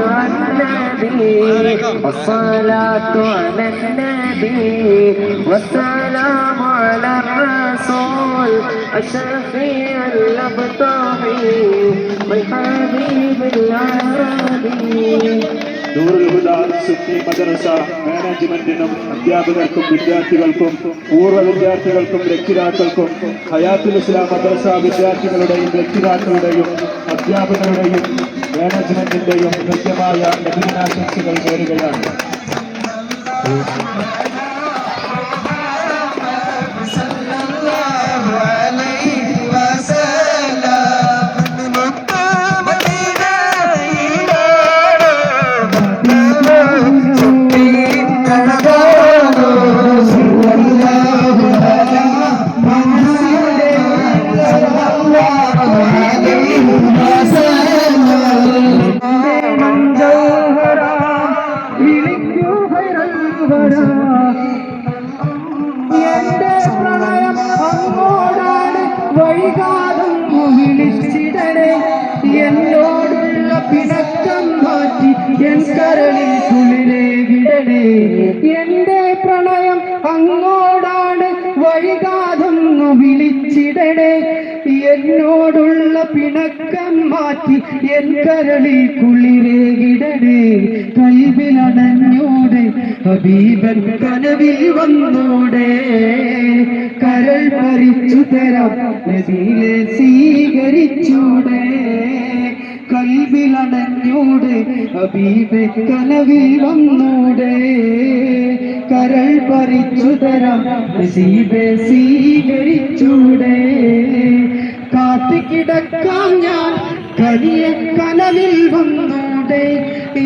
أيها النبي الصلاة على النبي والسلام على الرسول الشفيع الأبطحي والحبيب العربي നൂറുൽ ഹുദ സുന്നി മദ്രസ മാനേജ്മെന്റിനും അധ്യാപകർക്കും വിദ്യാർത്ഥികൾക്കും പൂർവ്വ വിദ്യാർത്ഥികൾക്കും രക്ഷിതാക്കൾക്കും ഹയാത്തുൽ ഇസ്ലാം മദ്രസ വിദ്യാർത്ഥികളുടെയും രക്ഷിതാക്കളുടെയും അധ്യാപകരുടെയും മാനേജ്മെന്റിന്റെയും കൃത്യമായ നബിദിനാശംസകൾ നേരുകയാണ് എന്റെ പ്രണയം അങ്ങോടാണ് വൈകാതും വിളിച്ചിടണേ എന്നോടുള്ള പിണക്കം മാറ്റി എൻ കരളിൽ കുളിരേകിടണേ എന്റെ പ്രണയം അങ്ങോടാണ് വൈകാതൊന്നു വിളിച്ചിടണേ എന്നോടുള്ള പിണക്കം മാറ്റി എൻ കരളിൽ കുളിരേകിടണേ ഹബീബൻ കനവിൽ വന്നൂടെ കരൾ പറിച്ചു തരാം നദിയിലെ സ്വീകരിച്ചൂടെ. കൽവിലടഞ്ഞൂടെ ഹബീബെ കനവിൽ വന്നൂടെ കരൾ പറിച്ചു തരാം നസീബെ സ്വീകരിച്ചൂടെ. കാത്തിക്കിടക്കാം കിടക്കാം ഞാൻ കനിയ കനവിൽ വന്നൂടെ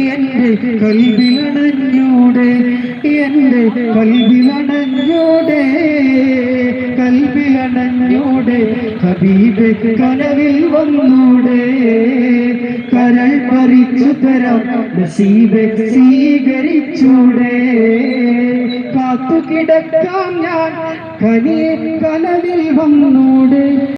എന്റെ കൽവിലണഞ്ഞൂടെ എന്റെ കൽവിലണഞ്ഞൂടെ കൽവിലണഞ്ഞൂടെ ഹബീബ് കനവിൽ വന്നൂടെ കരൾ പറിച്ചു തരാം നസീബ് സ്വീകരിച്ചൂടെ. കാത്തു കിടക്കാം ഞാൻ കനിയെ കനവിൽ വന്നൂടെ.